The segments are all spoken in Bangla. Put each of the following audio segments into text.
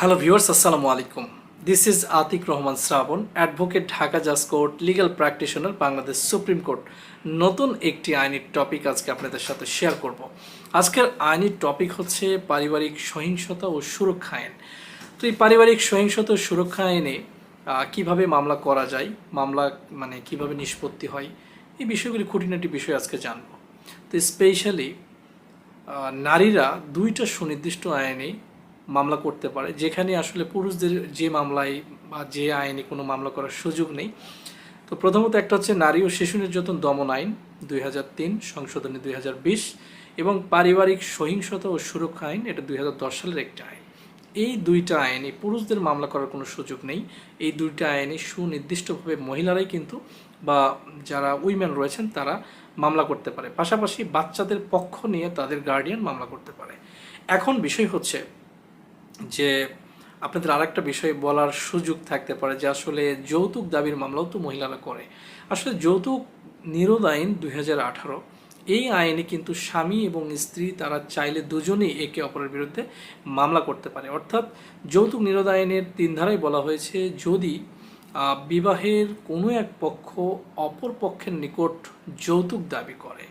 হ্যালো ভিউয়ার্স আসসালামু আলাইকুম this is Atik Rahman Shrabon advocate Dhaka জাজ court legal practitioner Bangladesh supreme court নতুন একটি আইনি টপিক আজকে আপনাদের সাথে শেয়ার করব। আজকের আইনি টপিক হচ্ছে পারিবারিক সহিংসতা ও সুরক্ষা আইন। তো এই পারিবারিক সহিংসতা ও সুরক্ষা আইনে কীভাবে মামলা করা যায়, মামলা মানে কীভাবে নিষ্পত্তি হয়, এই বিষয়গুলি খুঁটিনাটি বিষয় আজকে জানব। তো স্পেশালি নারীরা দুইটা সুনির্দিষ্ট আইনে মামলা করতে পারে। যেখানে আসলে পুরুষদের যে মামলায় বা যে আইনে কোনো মামলা করার সুযোগ নেই। তো প্রথমত একটা হচ্ছে নারী ও শিশু নির্যাতন দমন আইন দুই হাজার তিন, সংশোধনী দুই হাজার বিশ এবং পারিবারিক সহিংসতা ও সুরক্ষা আইন, এটা দুই হাজার দশ সালের একটা আইন। এই দুইটা আইনে পুরুষদের মামলা করার কোনো সুযোগ নেই। এই দুইটা আইনে সুনির্দিষ্টভাবে মহিলারাই কিন্তু বা যারা উইমেন রয়েছেন তারা মামলা করতে পারে। পাশাপাশি বাচ্চাদের পক্ষ নিয়ে তাদের গার্ডিয়ান মামলা করতে পারে। এখন বিষয় হচ্ছে যে আপনাদের আরেকটা বিষয় বলার সুযোগ থাকতে পারে যে আসলে যৌতুক দাবির মামলাও তো মহিলারা করে। আসলে যৌতুক নিরোধ আইন দুই হাজার আঠারো, এই আইনে কিন্তু স্বামী এবং স্ত্রী তারা চাইলে দুজনেই একে অপরের বিরুদ্ধে মামলা করতে পারে। অর্থাৎ যৌতুক নিরোধ আইনের তিন ধারায় বলা হয়েছে, যদি বিবাহের কোনো এক পক্ষ অপর পক্ষের নিকট যৌতুক দাবি করে,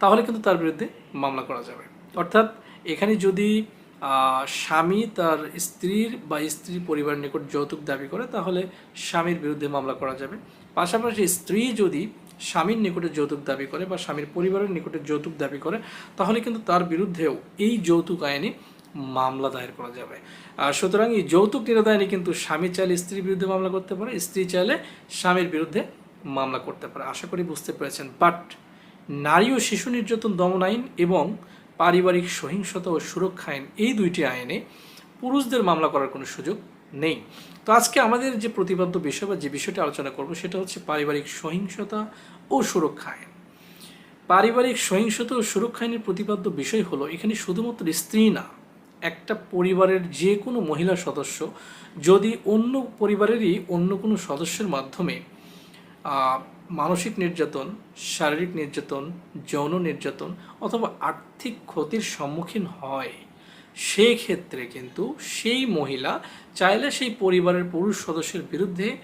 তাহলে কিন্তু তার বিরুদ্ধে মামলা করা যাবে। অর্থাৎ এখানে যদি স্বামী তার স্ত্রীর বা স্ত্রীর পরিবারের নিকট যৌতুক দাবি করে, তাহলে স্বামীর বিরুদ্ধে মামলা করা যাবে। পাশাপাশি স্ত্রী যদি স্বামীর নিকটে যৌতুক দাবি করে বা স্বামীর পরিবারের নিকটে যৌতুক দাবি করে, তাহলে কিন্তু তার বিরুদ্ধেও এই যৌতুক আইনে মামলা দায়ের করা যাবে। আর সুতরাং এই যৌতুক নিরোধ আইনে কিন্তু স্বামী চাইলে স্ত্রীর বিরুদ্ধে মামলা করতে পারে, স্ত্রী চাইলে স্বামীর বিরুদ্ধে মামলা করতে পারে। আশা করি বুঝতে পেরেছেন বাট নারী ও শিশু নির্যাতন দমন আইন এবং পারিবারিক সহিংসতা ও সুরক্ষা আইন, এই দুইটি আইনে পুরুষদের মামলা করার কোনো সুযোগ নেই। তো আজকে আমাদের যে প্রতিপাদ্য বিষয় বা যে বিষয়টি আলোচনা করব, সেটা হচ্ছে পারিবারিক সহিংসতা ও সুরক্ষা আইন। পারিবারিক সহিংসতা ও সুরক্ষা আইনের প্রতিপাদ্য বিষয় হলো, এখানে শুধুমাত্র স্ত্রী না, একটা পরিবারের যে কোনো মহিলা সদস্য যদি অন্য পরিবারেরই অন্য কোনো সদস্যের মাধ্যমে মানসিক নির্যাতন, শারীরিক নির্যাতন, যৌন নির্যাতন অথবা আর্থিক ক্ষতির সম্মুখীন হয়। সেই ক্ষেত্রে কিন্তু সেই মহিলা চাইলে সেই পরিবারের পুরুষ সদস্যের বিরুদ্ধে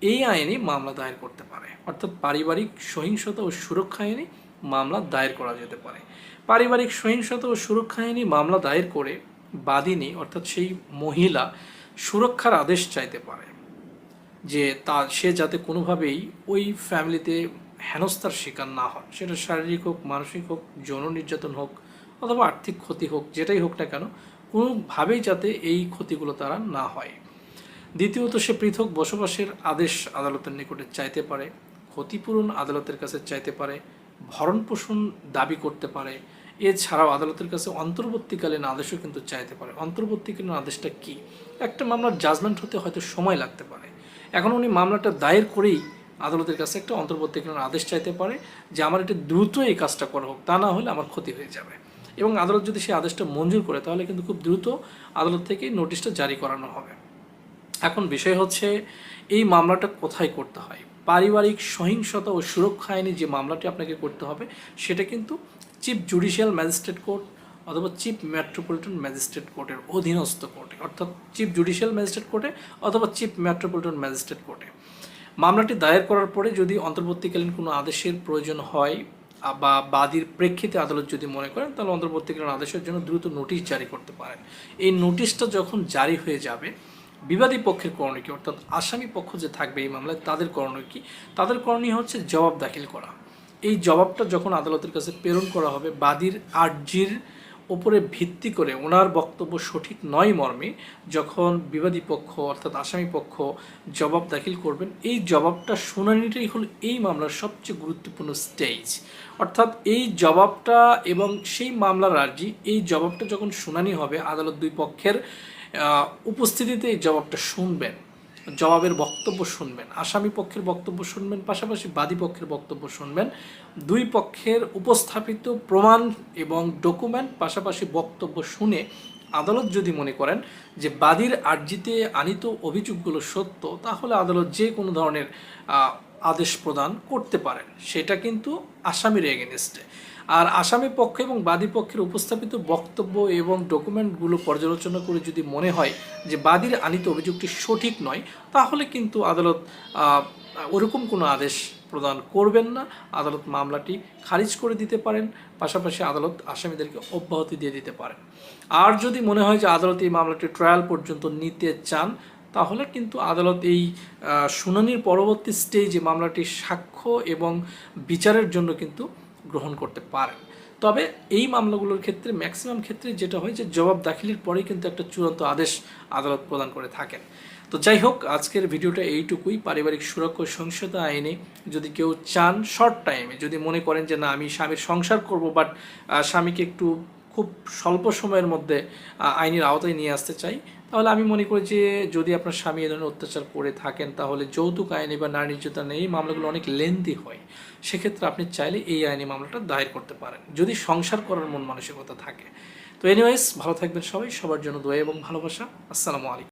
এই আইনে মামলা দায়ের করতে পারে। অর্থাৎ পারিবারিক সহিংসতা ও সুরক্ষা আইনে মামলা দায়ের করা যেতে পারে। পারিবারিক সহিংসতা ও সুরক্ষা আইনে মামলা দায়ের করে বাদিনী অর্থাৎ সেই মহিলা সুরক্ষার আদেশ চাইতে পারে। যে তা, সে যাতে কোনোভাবেই ওই ফ্যামিলিতে হেনস্থার শিকার না হন সেটা শারীরিক হোক, মানসিক হোক, যৌন নির্যাতন হোক অথবা আর্থিক ক্ষতি হোক, যেটাই হোক না কেন, কোনোভাবেই যাতে এই ক্ষতিগুলো তারা না হয়। দ্বিতীয়ত, সে পৃথক বসবাসের আদেশ আদালতের নিকটে চাইতে পারে, ক্ষতিপূরণ আদালতের কাছে চাইতে পারে ভরণ পোষণ দাবি করতে পারে। এছাড়াও আদালতের কাছে অন্তর্বর্তীকালীন আদেশও কিন্তু চাইতে পারে। অন্তর্বর্তীকালীন আদেশটা কি? একটা মামলার জাজমেন্ট হতে হয়তো সময় লাগতে পারে। এখন উনি মামলাটা দায়ের করেই আদালতের কাছে একটা অন্তর্বর্তীকালীন আদেশ চাইতে পারে যে আমার এটা দ্রুত এই কাজটা করা হোক, তা না হলে আমার ক্ষতি হয়ে যাবে। এবং আদালত যদি সেই আদেশটা মঞ্জুর করে, তাহলে কিন্তু খুব দ্রুত আদালত থেকে নোটিশটা জারি করানো হবে। এখন বিষয় হচ্ছে, এই মামলাটা কোথায় করতে হয়? পারিবারিক সহিংসতা ও সুরক্ষা আইনে যে মামলাটি আপনাকে করতে হবে, সেটা কিন্তু চিফ জুডিশিয়াল ম্যাজিস্ট্রেট কোর্ট অথবা চিফ মেট্রোপলিটন ম্যাজিস্ট্রেট কোর্টের অধীনস্থ কোর্টে, অর্থাৎ চিফ জুডিশিয়াল ম্যাজিস্ট্রেট কোর্টে অথবা চিফ মেট্রোপলিটন ম্যাজিস্ট্রেট কোর্টে। মামলাটি দায়ের করার পরে যদি অন্তর্বর্তীকালীন কোনো আদেশের প্রয়োজন হয়, বা বাদীর প্রেক্ষিতে আদালত যদি মনে করেন, তাহলে অন্তর্বর্তীকালীন আদেশের জন্য দ্রুত নোটিশ জারি করতে পারেন। এই নোটিশটা যখন জারি হয়ে যাবে, বিবাদী পক্ষের করণীয় কি? অর্থাৎ আসামি পক্ষ যে থাকবে এই মামলায়, তাদের করণীয় কি? তাদের করণীয় হচ্ছে জবাব দাখিল করা। এই জবাবটা যখন আদালতের কাছে প্রেরণ করা হবে, বাদীর আর্জির ওপরে ভিত্তি করে ওনার বক্তব্য সঠিক নয় মর্মে যখন বিবাদী পক্ষ অর্থাৎ আসামি পক্ষ জবাব দাখিল করবেন, এই জবাবটা শুনানিটাই হলো এই মামলার সবচেয়ে গুরুত্বপূর্ণ স্টেজ অর্থাৎ এই জবাবটা এবং সেই মামলার আর্জি, এই জবাবটা যখন শুনানি হবে, আদালত দুই পক্ষের উপস্থিতিতে এই জবাবটা শুনবেন। জবাবের বক্তব্য শুনবেন, আসামি পক্ষের বক্তব্য শুনবেন, পাশাপাশি বাদী পক্ষের বক্তব্য শুনবেন। দুই পক্ষের উপস্থাপিত প্রমাণ এবং ডকুমেন্ট, পাশাপাশি বক্তব্য শুনে আদালত যদি মনে করেন যে বাদীর আর্জিতে আনিত অভিযোগগুলো সত্য, তাহলে আদালত যে কোনো ধরনের আদেশ প্রদান করতে পারেন। সেটা কিন্তু আসামির এগেনস্টে আর আসামি পক্ষ এবং বাদী পক্ষের উপস্থাপিত বক্তব্য এবং ডকুমেন্টগুলো পর্যালোচনা করে যদি মনে হয় যে বাদীর আনিত অভিযোগটি সঠিক নয়, তাহলে কিন্তু আদালত ওরকম কোনো আদেশ প্রদান করবেন না। আদালত মামলাটি খারিজ করে দিতে পারেন, পাশাপাশি আদালত আসামিদেরকে অব্যাহতি দিয়ে দিতে পারেন। আর যদি মনে হয় যে আদালত এই মামলাটি ট্রায়াল পর্যন্ত নিতে চান তাহলে কিন্তু আদালত এই শুনানির পরবর্তী স্টেজে মামলাটি সাক্ষ্য এবং বিচারের জন্য কিন্তু গ্রহণ করতে পারেন। তবে এই মামলাগুলোর ক্ষেত্রে ম্যাক্সিমাম ক্ষেত্রে যেটা হয় যে, জবাব দাখিলের পরেই কিন্তু একটা চূড়ান্ত আদেশ আদালত প্রদান করে থাকেন। তো যাই হোক, আজকের ভিডিওটা এইটুকুই। পারিবারিক সুরক্ষা সহিংসতা আইনে যদি কেউ চান শর্ট টাইমে যদি মনে করেন যে, না, আমি স্বামীর সংসার করব বাট স্বামীকে একটু খুব স্বল্প সময়ের মধ্যে আইনের আওতায় নিয়ে আসতে চাই। তাহলে আমি মনে করি যে, যদি আপনার স্বামী এ ধরনের অত্যাচার করে থাকেন, তাহলে যৌতুক আইনে বা নারী নির্যাতনে এই মামলাগুলো অনেক লেন্দি হয়। সেক্ষেত্রে আপনি চাইলে এই আইনি মামলাটা দায়ের করতে পারেন, যদি সংসার করার মন মানসিকতা থাকে। তো এনিওয়াইজ ভালো থাকবেন সবাই, সবার জন্য দোয়া এবং ভালোবাসা। আসসালামু আলাইকুম।